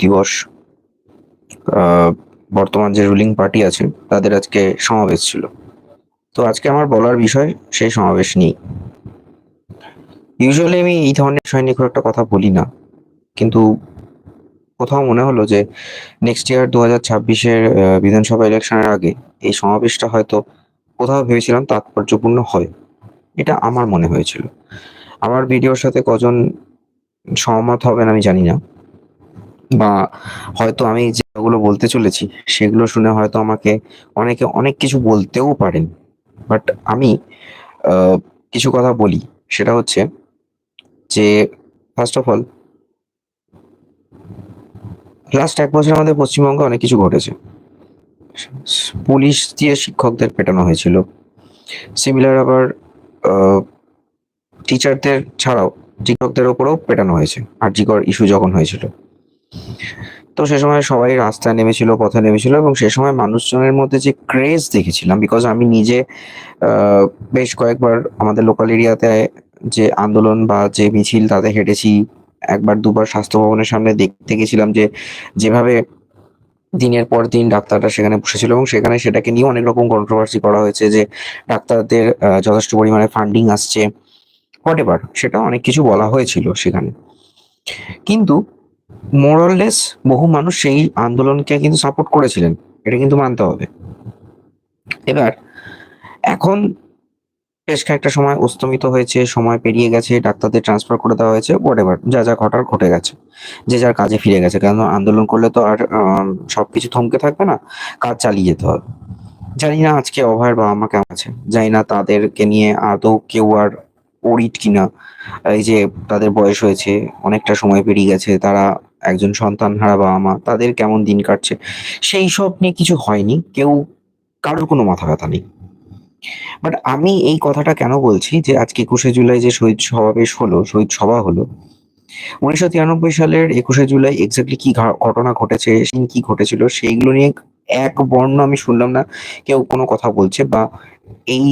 দিবস বর্তমান যে রুলিং পার্টি আছে, তাদের আজকে সমাবেশ ছিল। তো আজকে আমার বলার বিষয়, সেই সমাবেশ নেই ইউজুয়ালি আমি এই ধরনের বিষয় নিয়ে খুব একটা কথা বলি না। কিন্তু কোথাও মনে হলো যে নেক্সট ইয়ার দু হাজার ছাব্বিশের বিধানসভা ইলেকশনের আগে এই সমাবেশটা হয়তো কোথাও ভেবেছিলাম তাৎপর্যপূর্ণ হয়। এটা আমার মনে হয়েছিল। আমার ভিডিওর সাথে কজন সহমত হবেন আমি জানি না। বা হয়তো আমি যেগুলো বলতে চলেছি, সেগুলো শুনে হয়তো আমাকে অনেকে অনেক কিছু বলতেও পারেন। বাট আমি কিছু কথা বলি। সেটা হচ্ছে যে ফার্স্ট অফ অল লাস্ট এক বছর আমাদের পশ্চিমবঙ্গে অনেক কিছু ঘটেছে। পুলিশ দিয়ে শিক্ষকদের পেটানো হয়েছিল। সিমিলার আবার টিচারদের ছাড়াও শিক্ষকদের ওপরেও পেটানো হয়েছে। আর্যিকর ইস্যু যখন হয়েছিল। তো সে সময় সবাই রাস্তায় নেমেছিল, পথে নেমেছিল এবং সে সময় মানুষজনের মধ্যে যে ক্রেজ দেখেছিলাম বিকজ আমি নিজে বেশ কয়েকবার আমাদের লোকাল এরিয়াতে যে আন্দোলন বা যে মিছিল তাতে হেঁটেছি। একবার, দুবার স্বাস্থ্য ভবনের সামনে দেখতে গেছিলাম যে যেভাবে দিনের পর দিন ডাক্তাররা সেখানে বসেছিল এবং সেখানে সেটাকে নিয়ে অনেক রকম কন্ট্রোভার্সি করা হয়েছে যে ডাক্তারদের যথেষ্ট পরিমাণে ফান্ডিং আসছে। হোয়াট এভার সেটা অনেক কিছু বলা হয়েছিল সেখানে। কিন্তু মোরাললেস বহু মানুষ সেই আন্দোলনকে কিন্তু সাপোর্ট করেছিলেন। এটা কিন্তু মানতে হবে। এবার, এখন বেশ কয়েকটা সময় অস্তমিত হয়েছে, সময় পেরিয়ে গেছে, ডাক্তারদের ট্রান্সফার করে দেওয়া হয়েছে হোয়াট এভার যা যা ঘটার ঘটে গেছে। যে যার কাজে ফিরে গেছে কেন আন্দোলন করলে তো আর সবকিছু থমকে থাকবে না, কাজ চালিয়ে যেতে হবে। জানি না আজকে অভয়ের বাবা মা কেমন আছে, জানি না তাদেরকে নিয়ে আদৌ কেউ আর ওরিট কিনা, এই যে তাদের বয়স হয়েছে, অনেকটা সময় পেরিয়ে গেছে, তারা একজন সন্তান হারা বাবা মা, তাদের কেমন দিন কাটছে, সেই সব নিয়ে কিছু হয়নি, কেউ কারোর কোনো মাথা ব্যথা নেই। বাট আমি এই কথাটা কেন বলছি যে আজকে একুশে জুলাই যে শহীদ সমাবেশ হলো, শহীদ সভা হলো, উনিশশো তিরানব্বই সালের একুশে জুলাই এক্স্যাক্টলি কি ঘটনা ঘটেছে কি ঘটেছিল, সেইগুলো নিয়ে এক বর্ণ আমি শুনলাম না, কেউ কোনো কথা বলছে বা এই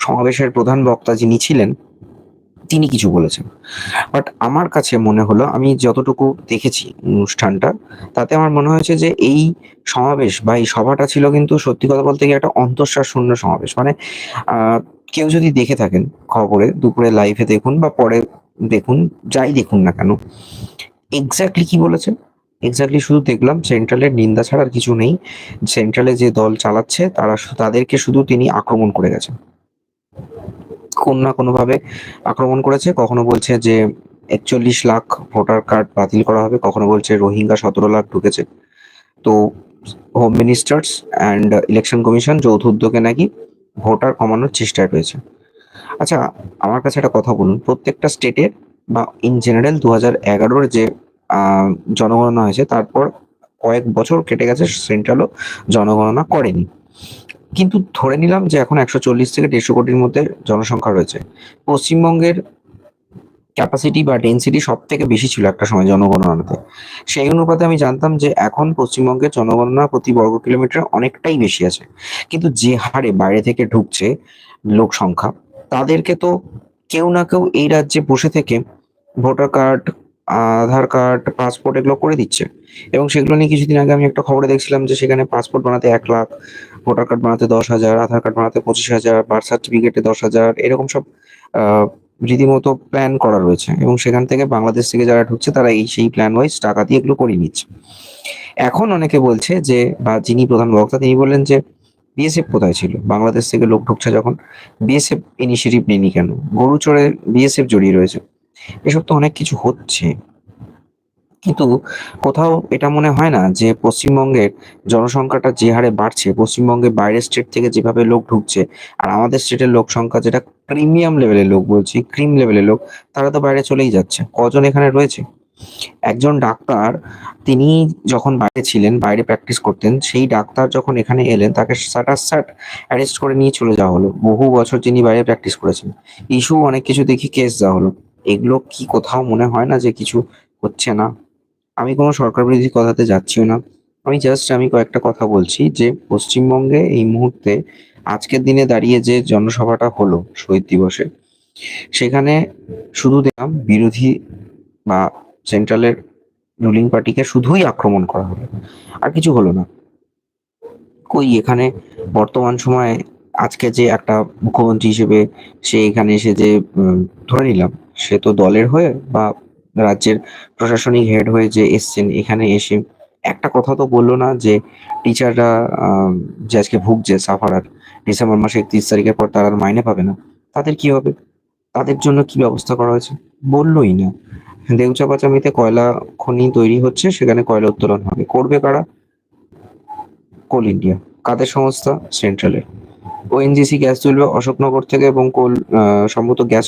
সমাবেশের প্রধান বক্তা যিনি ছিলেন তিনি কিছু বলেছেন। বাট আমার কাছে মনে হলো, আমি যতটুকু দেখেছি অনুষ্ঠানটা, তাতে আমার মনে হয়েছে যে এই সমাবেশ বা এই সভাটা ছিল কিন্তু সত্যি কথা বলতে গিয়ে একটা অন্তঃশ্বাস শূন্য সমাবেশ। মানে কেউ যদি দেখে থাকেন খবরে, দুপুরে লাইভে দেখুন বা পরে দেখুন, যাই দেখুন না কেন এক্স্যাক্টলি কি বলেছে এক্স্যাক্টলি শুধু দেখলাম সেন্ট্রালের নিন্দা ছাড়া আর কিছু নেই। সেন্ট্রালে যে দল চালাচ্ছে, তারা তাদেরকে শুধু তিনি আক্রমণ করে গেছেন। কোন না কোনো ভাবে আক্রমণ করেছে। কখনো বলছে যে একচল্লিশ লাখ ভোটার কার্ড বাতিল করা হবে, কখনো বলছে রোহিঙ্গা সতেরো লাখ ঢুকেছে। তো home ministers and election commission যৌথ উদ্যোগে নাকি ভোটার কমানোর চেষ্টায় রয়েছে। আচ্ছা আমার কাছে একটা কথা বলুন। প্রত্যেকটা স্টেটের বা ইন জেনারেল দু হাজার এগারোর যে জনগণনা হয়েছে, তারপর কয়েক বছর কেটে গেছে, সেন্ট্রালও জনগণনা করেনি। কিন্তু ধরে নিলাম যে এখন একশো চল্লিশ থেকে দেড়শো কোটির মধ্যে জনসংখ্যা রয়েছে। পশ্চিমবঙ্গের ক্যাপাসিটি বা ডেন্সিটি সব থেকে বেশি ছিল একটা সময় জনগণনাতে। সেই অনুপাতে আমি জানতাম যে এখন পশ্চিমবঙ্গের জনগণনা প্রতি বর্গ কিলোমিটার অনেকটাই বেশি আছে। কিন্তু যে হারে বাইরে থেকে ঢুকছে লোক সংখ্যা, তাদেরকে তো কেউ না কেউ এই রাজ্যে বসে থেকে voter card Aadhaar card passport এগুলো করে দিচ্ছে। এবং সেগুলো নিয়ে কিছুদিন আগে আমি একটা খবরে দেখছিলাম যে সেখানে পাসপোর্ট বানাতে এক লাখ ভোটার কার্ড বানাতে দশ হাজার, আধার কার্ড বানাতে পঁচিশ হাজার বার্থ সার্টিফিকেটে দশ হাজার, এরকম সব রীতিমতো প্ল্যান করা রয়েছে। এবং সেখান থেকে বাংলাদেশ থেকে যারা ঢুকছে তারা এই সেই প্ল্যান ওয়াইজ টাকা দিয়ে এগুলো করিয়ে নিচ্ছে। এখন অনেকে বলছে যে, বা যিনি প্রধান বক্তা, তিনি বললেন যে বিএসএফ কোথায় ছিল? বাংলাদেশ থেকে লোক ঢুকছে যখন বিএসএফ ইনিশিয়েটিভ নেয়নি কেন? গরু চড়ে বিএসএফ জড়িয়ে রয়েছে। এসব তো অনেক কিছু হচ্ছে। কিন্তু কোথাও এটা মনে হয় না যে পশ্চিমবঙ্গের জনসংখ্যাটা যে হারে বাড়ছে পশ্চিমবঙ্গে বাইরের স্টেট থেকে যেভাবে লোক ঢুকছে, আর আমাদের স্টেটের লোক সংখ্যা যেটা প্রিমিয়াম লেভেলের লোক বলছি ক্রিম লেভেলের লোক, তারা তো বাইরে চলেই যাচ্ছে। কজন এখানে রয়েছে? একজন ডাক্তার, তিনি যখন বাইরে ছিলেন, বাইরে প্র্যাকটিস করতেন, সেই ডাক্তার যখন এখানে এলেন, তাকে সাটার সাট অ্যারেস্ট করে নিয়ে চলে যাওয়া হলো। বহু বছর যিনি বাইরে প্র্যাকটিস করেছেন। ইস্যু অনেক কিছু দেখি কেস দেওয়া হলো। এগুলো কি কোথাও মনে হয় না যে কিছু হচ্ছে না? আমি কোনো সরকার বিরোধী কথাতে যাচ্ছিও না। আমি জাস্ট আমি কয়েকটা কথা বলছি যে, পশ্চিমবঙ্গে এই মুহূর্তে আজকের দিনে দাঁড়িয়ে যে জনসভাটা হলো শহীদ দিবসে, সেখানে শুধু দেখলাম বিরোধী বা সেন্ট্রালের রুলিং পার্টিকে শুধুই আক্রমণ করা হলো, আর কিছু হলো না। কই এখানে বর্তমান সময়ে আজকে যে একটা মুখ্যমন্ত্রী হিসেবে সে এখানে এসে যে ধরে নিলাম সে তো দলের হয়ে বা রাজ্যের প্রশাসনিক হেড হয়ে যে এসছেন, এখানে এসে একটা কথা তো বলল না যে টিচাররা যে আজকে ভুগছে সাফারার ডিসেম্বর মাসে একত্রিশ তারিখের পর তারা মাইনে পাবে না। তাদের কি হবে? তাদের জন্য কি ব্যবস্থা করা হয়েছে? বললোই না। দেউচা পাচামিতে কয়লা খনি তৈরি হচ্ছে, সেখানে কয়লা উত্তোলন হবে। করবে কারা? কোল ইন্ডিয়া, কাদের সংস্থা? সেন্ট্রালের। ওএনজিসি গ্যাস তুলবে অশোকনগর থেকে এবং কোল সম্ভবত গ্যাস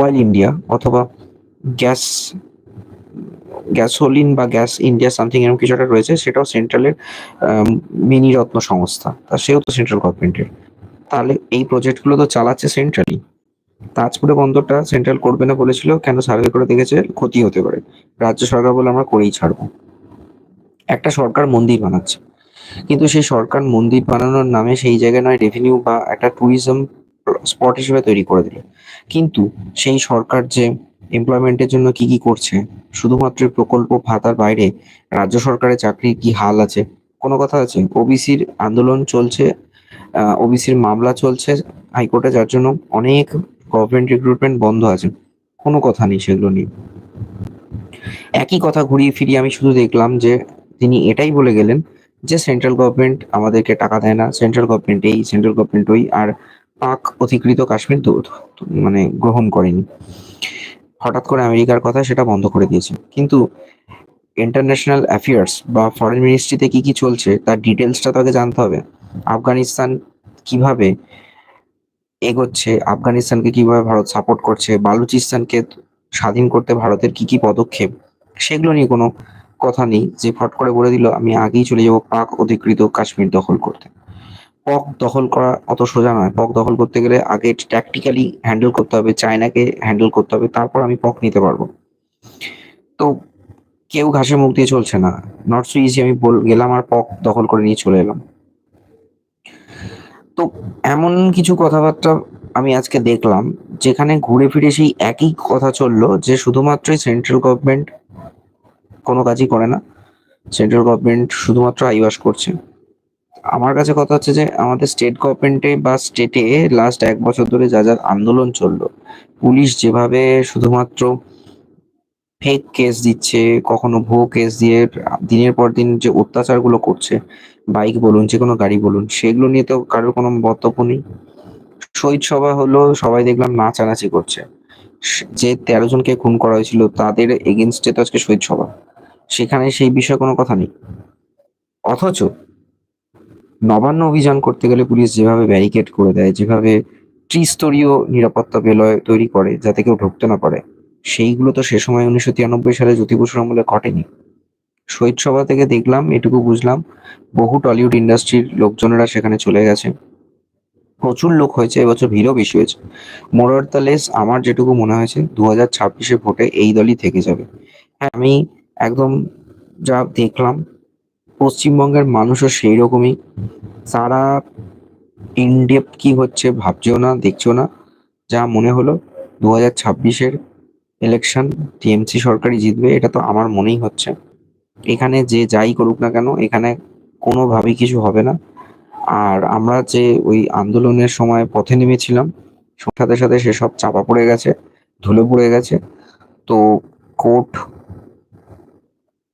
অয়েল ইন্ডিয়া অথবা গ্যাস, গ্যাসোলিন বা গ্যাস ইন্ডিয়া সামথিং এরকম কিছু একটা রয়েছে, সেটাও সেন্ট্রালের মিনি রত্ন সংস্থা। তা সেও তো সেন্ট্রাল গভর্নমেন্টের। তাহলে এই প্রজেক্টগুলো তো চালাচ্ছে সেন্ট্রালি তাজপুরে বন্দরটা সেন্ট্রাল করবে না বলেছিল, কেন সার্ভে করে দেখেছে? ক্ষতি হতে পারে। রাজ্য সরকার বলে আমরা করেই ছাড়বো। একটা সরকার মন্দির বানাচ্ছে। কিন্তু সেই সরকার মন্দির বানানোর নামে সেই জায়গায় নয় রেভিনিউ বা একটা ট্যুরিজম স্পট হিসেবে তৈরি করে দিল। কিন্তু সেই সরকার যে এমপ্লয়মেন্টের জন্য কি কি করছে, শুধুমাত্র প্রকল্প ভাতার বাইরে রাজ্য সরকারের চাকরির কি হাল আছে? কোনো কথা আছে? ওবিসির আন্দোলন চলছে ওবিসির মামলা চলছে হাইকোর্টে, যার জন্য অনেক গভর্নমেন্ট রিক্রুটমেন্ট বন্ধ আছে। কোনো কথা নেই সেগুলো নিয়ে। একই কথা ঘুরিয়ে ফিরিয়ে আমি শুধু দেখলাম যে তিনি এটাই বলে গেলেন যে সেন্ট্রাল গভর্নমেন্ট আমাদেরকে টাকা দেয় না সেন্ট্রাল গভর্নমেন্ট এই সেন্ট্রাল গভর্নমেন্ট ওই, আর পাক অধিকৃত কাশ্মীর মানে গ্রহণ করেনি। হঠাৎ করে আমেরিকার কথা সেটা বন্ধ করে দিয়েছে। কিন্তু ইন্টারন্যাশনাল অ্যাফেয়ার্স বা ফরেন মিনিস্ট্রিতে কি কি চলছে, তার ডিটেলসটা তাকে জানতে হবে। আফগানিস্তান কীভাবে এগোচ্ছে, আফগানিস্তানকে কীভাবে ভারত সাপোর্ট করছে, বালুচিস্তানকে স্বাধীন করতে ভারতের কি কি পদক্ষেপ, সেগুলো নিয়ে কোনো কথা নেই যে ফট করে বলে দিল, আমি আগেই চলে যাব পাক অধিকৃত কাশ্মীর দখল করতে। পক দখল করা অত সোজা নয়। পক দখল করতে গেলে আগে ট্যাকটিক্যালি হ্যান্ডেল করতে হবে, চায়নাকে হ্যান্ডেল করতে হবে, তারপর আমি পক নিতে পারব। তো কেউ ঘাসে মুখ দিয়ে চলছে না। নট সো ইজি আমি বল, গেলাম আর পক দখল করে নিয়ে চলে এলাম। তো এমন কিছু কথাবার্তা আমি আজকে দেখলাম, যেখানে ঘুরে ফিরে সেই একই কথা চলল যে শুধুমাত্রই সেন্ট্রাল গভর্নমেন্ট কোনো কাজই করে না। সেন্ট্রাল গভর্নমেন্ট শুধুমাত্র আইওয়াস করছে। আমার কাছে কথা হচ্ছে যে, আমাদের স্টেট গভর্নমেন্টে বা স্টেটে লাস্ট এক বছর ধরে যা যা আন্দোলন চলল, পুলিশ যেভাবে শুধুমাত্র ফেক কেস দিচ্ছে, কখনো ভুয়ো কেস দিয়ে দিনের পর দিন যে অত্যাচারগুলো করছে বাইক বলুন, যে কোনো গাড়ি বলুন, সেগুলো নিয়ে তো কারোর কোনো বক্তব্য নেই। শহীদ সভা হলো, সবাই দেখলাম নাচানাচি করছে। যে তেরো জনকে খুন করা হয়েছিল, তাদের এগেনস্টে তো আজকে শহীদ সভা। সেখানে সেই বিষয়ে কোনো কথা নেই। অথচ নবান্ন অভিযান করতে গেলে পুলিশ যেভাবে ব্যারিকেড করে দেয়, যেভাবে ত্রিস্তরীয় নিরাপত্তা বেলয় তৈরি করে যাতে কেউ ঢুকতে না পারে, সেইগুলো তো সে সময় উনিশশো তিরানব্বই সালে জ্যোতি বসুর আমলে ঘটেনি। শহীদ সভা থেকে দেখলাম, এটুকু বুঝলাম, বহু টলিউড ইন্ডাস্ট্রির লোকজনেরা সেখানে চলে গেছে। প্রচুর লোক হয়েছে, এবছর ভিড়ও বেশি হয়েছে। মোরারতালেস, আমার যেটুকু মনে হয়েছে, দু হাজার ছাব্বিশে ভোটে এই দলই থেকে যাবে। হ্যাঁ আমি একদম যা দেখলাম, পশ্চিমবঙ্গের মানুষও সেই রকমই তারা ইনডেপ কি হচ্ছে ভাবছেও না, দেখছেও না। যা মনে হলো দু হাজার ছাব্বিশের ইলেকশন টিএমসি সরকারই জিতবে, এটা তো আমার মনেই হচ্ছে। এখানে যে যাই করুক না কেন, এখানে কোনোভাবেই কিছু হবে না। আর আমরা যে ওই আন্দোলনের সময় পথে নেমেছিলাম, সাথে সাথে সেসব চাপা পড়ে গেছে, ধুলো পড়ে গেছে। তো কোর্ট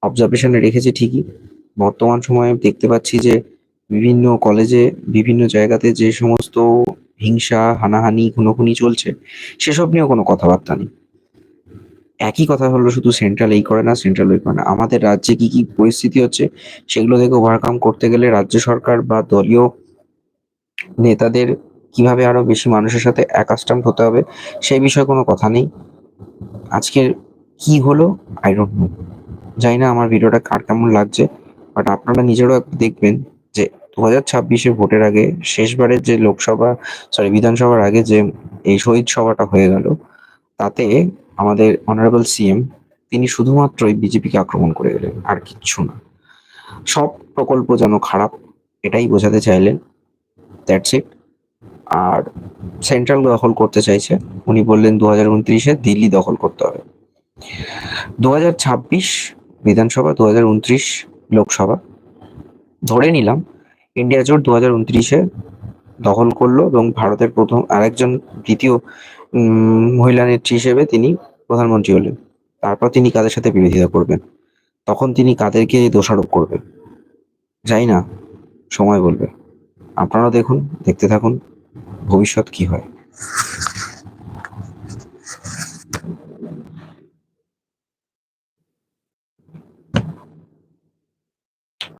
অবজারভেশনে রেখেছে ঠিকই। বর্তমান সময়ে দেখতে পাচ্ছি যে বিভিন্ন কলেজে বিভিন্ন জায়গাতে যে সমস্ত হিংসা, হানাহানি, খুনোখুনি চলছে, সেসব নিয়েও কোনো কথাবার্তা নেই। একই কথা হলো শুধু সেন্ট্রাল এই করে না সেন্ট্রাল ওই করে না। আমাদের রাজ্যে কি কি পরিস্থিতি হচ্ছে, সেগুলো থেকে ওভারকাম করতে গেলে রাজ্য সরকার বা দলীয় নেতাদের কীভাবে আরও বেশি মানুষের সাথে অ্যাকাস্টাম হতে হবে, সেই বিষয়ে কোনো কথা নেই। আজকের কি হলো? আই ডোন্ট নো জানি না আমার ভিডিওটা কার কেমন লাগছে বাট আপনারা নিজেরাও দেখবেন যে দু হাজার ছাব্বিশে ভোটের আগে শেষবারের যে লোকসভা সরি বিধানসভার আগে যে এই শহীদ সভাটা হয়ে গেল, তাতে আমাদের অনারেবল সিএম তিনি শুধুমাত্রই বিজেপিকে আক্রমণ করে গেলেন, আর কিচ্ছু না। সব প্রকল্প যেন খারাপ, এটাই বোঝাতে চাইলেন দ্যাটস ইট আর সেন্ট্রাল দখল করতে চাইছে, উনি বললেন দু হাজার উনত্রিশে দিল্লি দখল করতে হবে। দু হাজার ছাব্বিশ বিধানসভা দু হাজার উনত্রিশ লোকসভা। ধরে নিলাম, ইন্ডিয়া জোট দু হাজার উনত্রিশে দখল করল এবং ভারতের প্রথম আরেকজন দ্বিতীয় মহিলা নেত্রী হিসেবে তিনি প্রধানমন্ত্রী হলেন। তারপর তিনি কাদের সাথে বিরোধিতা করবেন? তখন তিনি কাদেরকে দোষারোপ করবেন? জানি না, সময় বলবে। আপনারা দেখুন, দেখতে থাকুন, ভবিষ্যৎ কি হয়।